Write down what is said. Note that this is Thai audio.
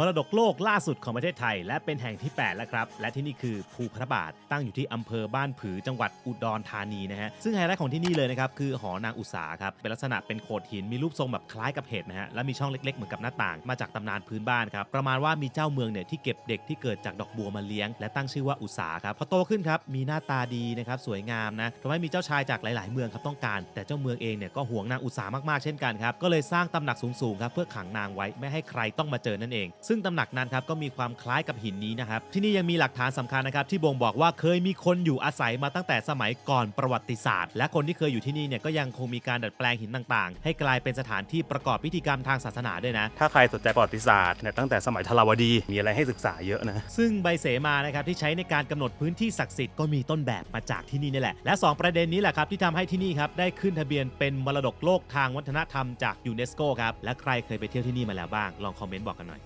มรดกโลกล่าสุดของประเทศไทย และเป็นแห่งที่ 8 แล้วครับ และที่นี่คือภูพระบาทตั้งอยู่ที่อำเภอบ้านผือจังหวัดอุดรธานีนะฮะซึ่งไฮไลท์ของที่นี่เลยนะครับคือหอนางอุษาครับเป็นลักษณะเป็นโขดหินมีรูปทรงแบบคล้ายกับเห็ดนะฮะและมีช่องเล็กๆเหมือนกับหน้าต่างมาจากตำนานพื้นบ้านครับประมาณว่ามีเจ้าเมืองเนี่ยที่เก็บเด็กที่เกิดจากดอกบัวมาเลี้ยง และตั้งชื่อว่าอุษาครับพอโตขึ้นครับมีหน้าตาดีนะครับสวยงามนะทำให้มีเจ้าชายจากหลาย ๆ เมืองครับต้องการ แต่เจ้าเมืองเองเนี่ยก็หวงนางอุษามากๆเช่นกันครับก็เลยสร้างตำหนักสูงๆครับเพื่อขังนางไว้ไม่ให้ใครต้องมาเจอนั่นเองซึ่งตำหนักนั้นครับก็มีความคล้ายกับหินนี้นะครับ ที่นี่ยังมีหลักฐานสำคัญนะครับที่บ่งบอกว่าเคยมีคนอยู่อาศัยมาตั้งแต่สมัยก่อนประวัติศาสตร์ และคนที่เคยอยู่ที่นี่เนี่ยก็ยังคงมีการดัดแปลงหินต่างๆ ให้กลายเป็นสถานที่ประกอบพิธีกรรมทางศาสนาด้วยนะ ถ้าใครสนใจประวัติศาสตร์เนี่ยตั้งแต่สมัยทราวดีมีอะไรให้ศึกษาเยอะนะ ซึ่งใบเสมานะครับที่ใช้ในการกำหนดพื้นที่ศักดิ์สิทธิ์ก็มีต้นแบบมาจากที่นี่นี่แหละ และ 2 ประเด็นนี้แหละครับที่ทำให้ที่นี่ครับได้ขึ้นทะเบียนเป็นมรดกโลกทางวัฒนธรรมจากยูเนสโกครับ และใครเคยไปเที่ยวที่นี่มาแล้วบ้าง ลองคอมเมนต์บอกกันหน่อย